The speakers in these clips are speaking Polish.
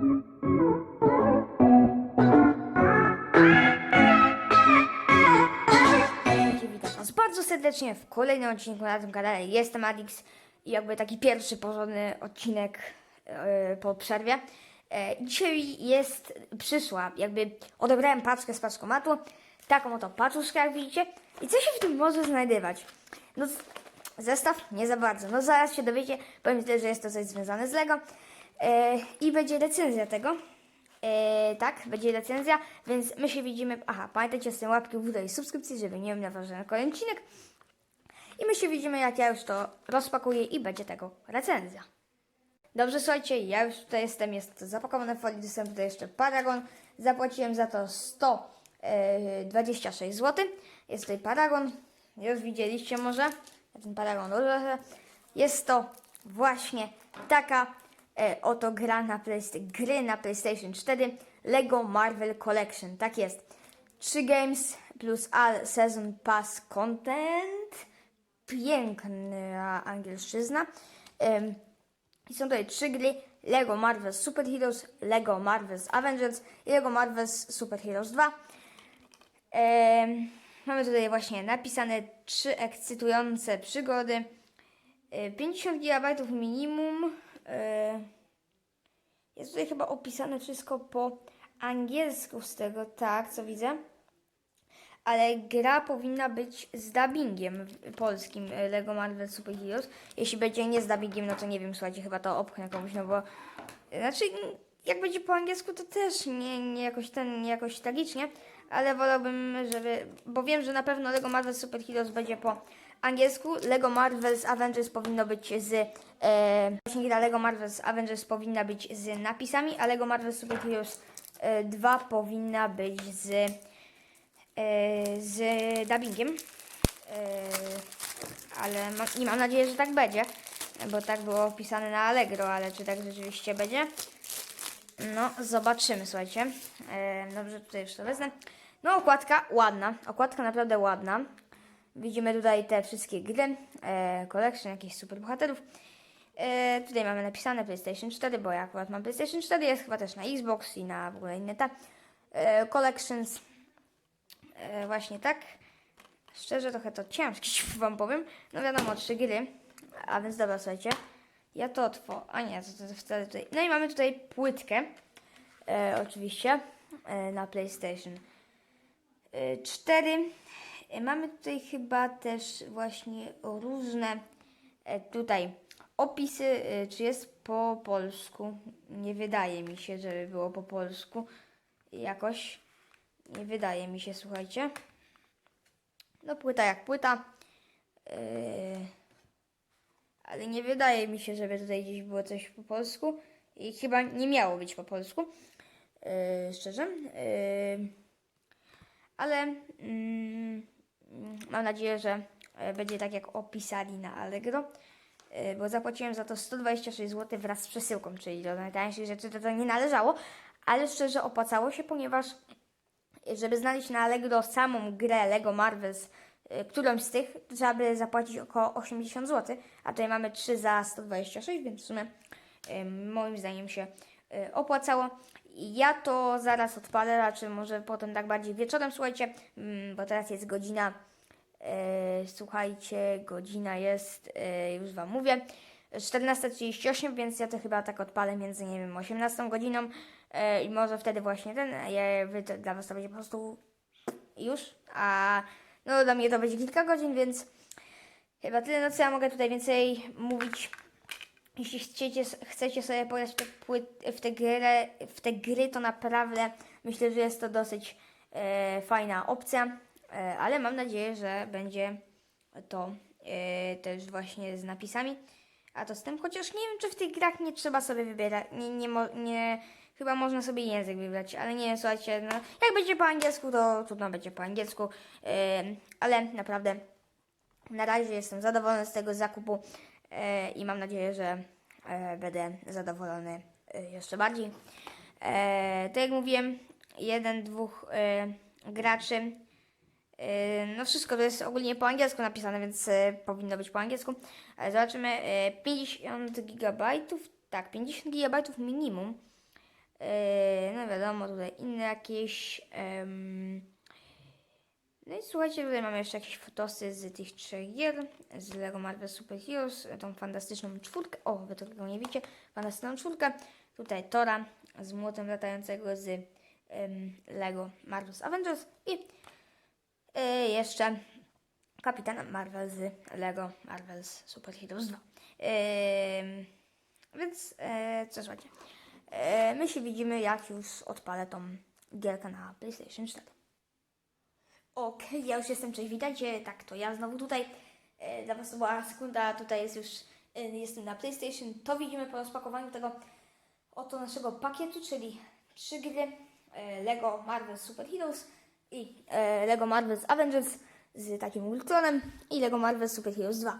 Witam Was bardzo serdecznie w kolejnym odcinku na tym kanale. Jestem Adix i jakby taki pierwszy porządny odcinek e, po przerwie. E, dzisiaj jest, przyszła, jakby odebrałem paczkę z paczkomatu, taką oto paczuszkę jak widzicie. I co się w tym może znajdywać? No zestaw? Nie za bardzo. No zaraz się dowiecie, powiem tyle, że jest to coś związane z Lego. E, I będzie recenzja tego. E, tak, będzie recenzja, więc my się widzimy. Aha, pamiętajcie z tym łapki w górę i subskrypcji, żeby nie wiem na kolejny odcinek. I my się widzimy, jak ja już to rozpakuję i będzie tego recenzja. Dobrze, słuchajcie, ja już tutaj jestem, jest zapakowane w folii, dostałem tutaj jeszcze Paragon. Zapłaciłem za to 126 zł. Jest tutaj Paragon, już widzieliście może, ten Paragon. Jest to właśnie taka e, oto gra na gry na PlayStation 4 Lego Marvel Collection, tak jest. 3 games plus All Season Pass Content. Piękna angielszczyzna. I są tutaj trzy gry: Lego Marvel's Super Heroes, Lego Marvel's Avengers i Lego Marvel's Super Heroes 2. Em, mamy tutaj właśnie napisane trzy ekscytujące przygody. E, 50 GB minimum. E, jest tutaj chyba opisane wszystko po angielsku z tego, tak, co widzę. Ale gra powinna być z dubbingiem polskim e, Lego Marvel Super Heroes. Jeśli będzie nie z dubbingiem, no to nie wiem, słuchajcie, chyba to opchnę komuś, no bo... Znaczy, jak będzie po angielsku, to też nie, nie jakoś ten, nie jakoś tragicznie, ale wolałbym, żeby... Bo wiem, że na pewno Lego Marvel Super Heroes będzie po angielsku. Lego Marvel's Avengers powinno być z... E, Lego Marvel's Avengers powinna być z napisami, a Lego Marvel Super Heroes e, 2 powinna być z e, z dubbingiem. E, ale ma, i mam nadzieję, że tak będzie, bo tak było opisane na Allegro, ale czy tak rzeczywiście będzie? No, zobaczymy, słuchajcie. E, dobrze, tutaj już to wezmę. No, okładka ładna, okładka naprawdę ładna. Widzimy tutaj te wszystkie gry, e, collection jakichś super bohaterów. E, tutaj mamy napisane PlayStation 4, bo ja akurat mam PlayStation 4, jest chyba też na Xbox i na w ogóle inne te e, collections. E, właśnie tak. Szczerze trochę to ciężkie, wam powiem. No wiadomo, trzy gry. A więc dobra, słuchajcie. Ja to otworzę. A nie, to, to wtedy tutaj. No i mamy tutaj płytkę. E, oczywiście. E, na PlayStation e, 4. E, mamy tutaj chyba też właśnie różne e, tutaj opisy. E, czy jest po polsku? Nie wydaje mi się, żeby było po polsku. Jakoś. Nie wydaje mi się, słuchajcie. No płyta jak płyta. Ale nie wydaje mi się, żeby tutaj gdzieś było coś po polsku. I chyba nie miało być po polsku. Szczerze. Ale mm, mam nadzieję, że e, będzie tak jak opisali na Allegro. Yy, bo zapłaciłem za to 126 zł wraz z przesyłką, czyli do najtańszych rzeczy to, to nie należało. Ale szczerze opłacało się, ponieważ żeby znaleźć na Allegro samą grę Lego Marvels, którąś z tych, trzeba by zapłacić około 80 zł, a tutaj mamy 3 za 126, więc w sumie moim zdaniem się opłacało. Ja to zaraz odpalę, raczej może potem tak bardziej wieczorem, słuchajcie, mm, bo teraz jest godzina, y, słuchajcie, godzina jest, y, już Wam mówię, 14.38, więc ja to chyba tak odpalę między, nie wiem, 18 godziną e, i może wtedy właśnie ten, ja, wy to, dla Was to będzie po prostu już, a no dla mnie to będzie kilka godzin, więc chyba tyle, no co ja mogę tutaj więcej mówić. Jeśli chcecie, chcecie sobie pograć w te, płyt, w, te gry, to naprawdę myślę, że jest to dosyć e, fajna opcja, e, ale mam nadzieję, że będzie to e, też właśnie z napisami. A to z tym, chociaż nie wiem, czy w tych grach nie trzeba sobie wybierać, nie, nie, nie chyba można sobie język wybrać, ale nie, słuchajcie, no, jak będzie po angielsku, to trudno będzie po angielsku, Ym, ale naprawdę na razie jestem zadowolony z tego zakupu. e, i mam nadzieję, że e, będę zadowolony e, jeszcze bardziej. E, tak jak mówiłem, jeden, dwóch e, graczy. E, no wszystko to jest ogólnie po angielsku napisane, więc e, powinno być po angielsku. Zobaczymy. E, 50 GB. Tak, 50 GB minimum. E, no wiadomo, tutaj inne jakieś. em, no i słuchajcie, tutaj mamy jeszcze jakieś fotosy z tych trzech gier, z Lego Marvel Super Heroes, tą fantastyczną czwórkę, o, wy tego nie widzicie, fantastyczną czwórkę, tutaj Tora z młotem latającego z Lego Marvel's Avengers i e, jeszcze Kapitana Marvel z Lego Marvel's Super Heroes 2. Em, więc, e, co słuchajcie, e, my się widzimy, jak już odpalę tą gierkę na PlayStation 4. Okej, ja już jestem, cześć, witajcie. Tak, to ja znowu tutaj. E, dla Was była sekunda, tutaj jest już, e, jestem na PlayStation. To widzimy po rozpakowaniu tego oto naszego pakietu, czyli trzy gry e, Lego Marvel Super Heroes i e, Lego Marvel's Avengers z takim Ultronem i Lego Marvel Super Heroes 2.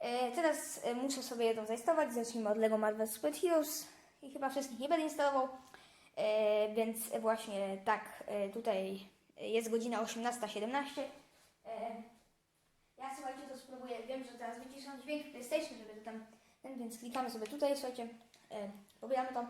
E, teraz e, muszę sobie jedną zainstalować. Zacznijmy od Lego Marvel Super Heroes i chyba wszystkich nie będę instalował. E, więc właśnie tak, e, tutaj jest godzina 18.17. E, ja słuchajcie, to spróbuję. Wiem, że teraz wyciszam dźwięk PlayStation, żeby to tam więc klikamy sobie tutaj, słuchajcie, e, pobieramy to.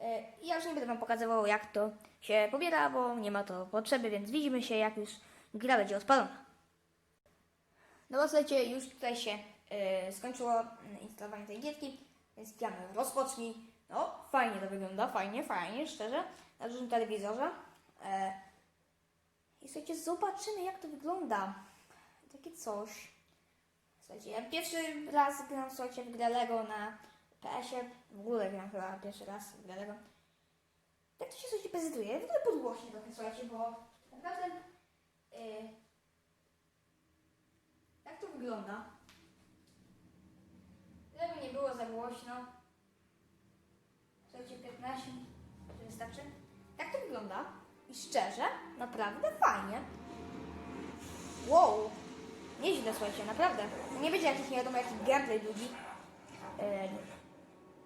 E, ja już nie będę Wam pokazywał, jak to się pobiera, bo nie ma to potrzeby, więc widzimy się, jak już gra będzie odpalona. No bo słuchajcie, już tutaj się skończyło instalowanie tej gierki, więc klikamy rozpocznij. No, fajnie to wygląda, fajnie, fajnie, szczerze, na dużym telewizorze. I słuchajcie, zobaczymy jak to wygląda. Takie coś. Słuchajcie, ja pierwszy raz gram, słuchajcie, w grę Lego na PS-ie. W ogóle gram chyba pierwszy raz w grę Lego. Jak to się słuchajcie prezentuje? W ogóle podgłośnie trochę, słuchajcie, bo naprawdę... Yy, jak to wygląda? Żeby nie było za głośno. Słuchajcie, 15, to wystarczy. Jak to wygląda? I szczerze, naprawdę fajnie. Wow, nieźle słuchajcie, naprawdę. Nie będzie jakiś nie wiadomo jaki gameplay długi. E,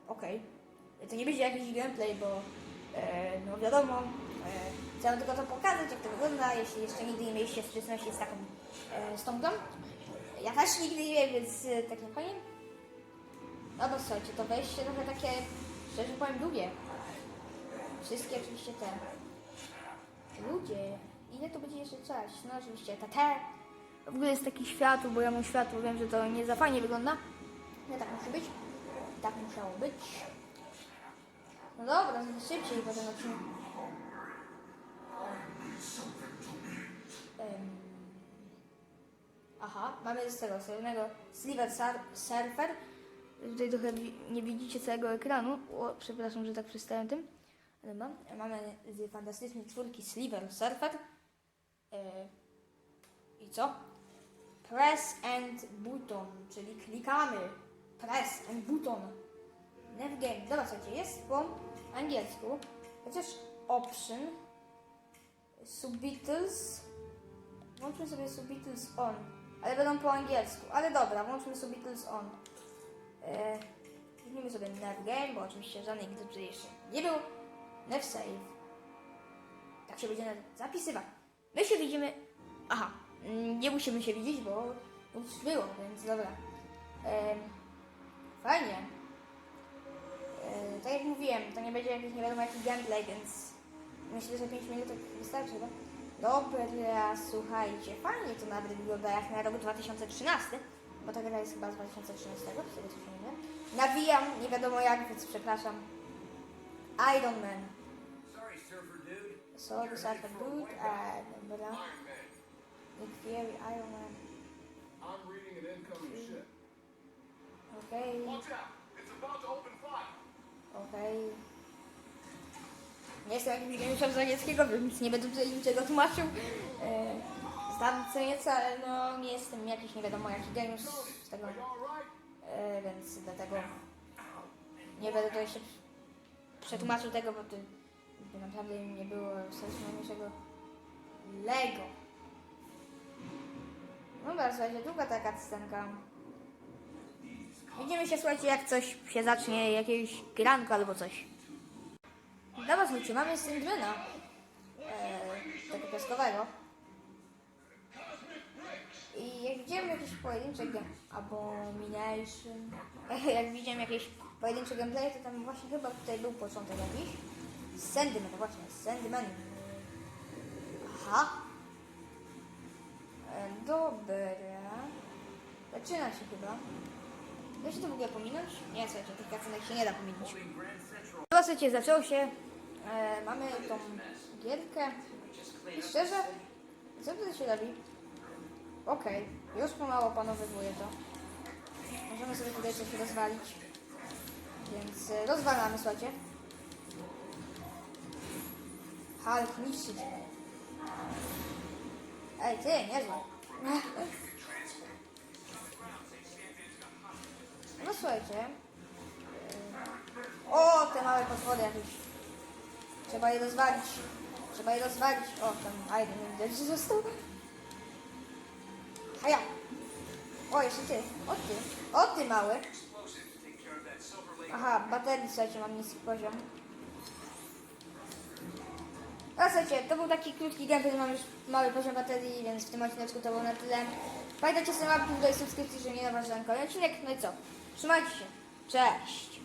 Okej. To nie będzie jakiś gameplay, bo e, no wiadomo, e, chciałem tylko to pokazać, jak to wygląda, jeśli jeszcze nigdy nie mieliście styczności z taką z tą grą. Ja też nigdy nie wiem, więc e, tak nie powiem. No bo słuchajcie, to wejście trochę takie, szczerze powiem, długie. Wszystkie oczywiście te. Ludzie, ile to będzie jeszcze czas? No oczywiście te te. W ogóle jest taki światło, bo ja mam światło, wiem, że to nie za fajnie wygląda. No tak musi być. Tak musiało być. No dobra, szybciej po tym odcinku. Em, Aha, mamy z tego słynnego Sliver Surfer. Tutaj trochę nie widzicie całego ekranu. O, przepraszam, że tak przystałem tym. Mam. Mamy z fantastycznej czwórki Sliver Surfer. E, I co? Press and button, czyli klikamy. Press and button. Never game. Dobra, słuchajcie, jest po angielsku. Chociaż option. Subtitles. Włączmy sobie subtitles on. Ale będą po angielsku. Ale dobra, włączmy subtitles on. E, Kliknijmy sobie Nev Game, bo oczywiście żadnej gry jeszcze nie było. Nev Save. Tak się będzie zapisywać. My się widzimy. Aha, mm, nie musimy się widzieć, bo już było, więc dobra. Em, fajnie. E, tak jak mówiłem, to nie będzie jakiś nie wiadomo jaki gameplay, więc myślę, że 5 minut wystarczy, no? Dobra, słuchajcie, fajnie to nawet wygląda jak na rok 2013, bo ta gra jest chyba z 2013, z tego co nie wiem. Nawijam, nie wiadomo jak, więc przepraszam. Iron Man. Sorry, surfer dude. Sorry, Surfer Dude, a dobra. Iron Man. Nick Fury, Iron Man. I'm reading an incoming ship. Okej, okej. Nie jestem jakimś geniuszem z angielskiego, więc nie będę tutaj niczego tłumaczył. E, znam co nieco, ale no nie jestem jakiś nie wiadomo jaki geniusz z tego. E, więc dlatego nie będę tutaj jeszcze przetłumaczył tego, bo to by naprawdę nie było sensu najmniejszego Lego. No dobra, słuchajcie, długa taka scenka. Widzimy się, słuchajcie, jak coś się zacznie, jakiegoś granko albo coś. Dobra, słuchajcie, mamy Sandmana. E, tego piaskowego. I jak widziałem jakieś pojedyncze game... Abomination... jak widziałem jakieś pojedyncze gameplay, to tam właśnie chyba tutaj był początek jakiś. Sandman, to właśnie, Sandman. Aha. E, dobra. Zaczyna się chyba. Da się to w ogóle pominąć? Nie, słuchajcie, tych kacenek się nie da pominąć. Chyba słuchajcie, zaczęło się. E, mamy tą gierkę. I szczerze, co tutaj się robi? Okej, już pomału opanowywuję to. Możemy sobie tutaj coś rozwalić. Więc e, rozwalamy, słuchajcie. Hulk niszczyć. Ej, ty, niezłe. No słuchajcie. Yy, O, te małe potwory jakieś. Trzeba je rozwalić. Trzeba je rozwalić. O, tam Iron Man widać, że został. A ja. O, jeszcze ty. O ty. O ty mały. Aha, baterii, słuchajcie, mam niski poziom. A słuchajcie, to był taki krótki gameplay, mam już mały poziom baterii, więc w tym odcineczku to było na tyle. Pamiętajcie sobie łapki, tutaj subskrypcji, że nie na wasz kolejny odcinek. No i co? Trzymajcie się. Cześć!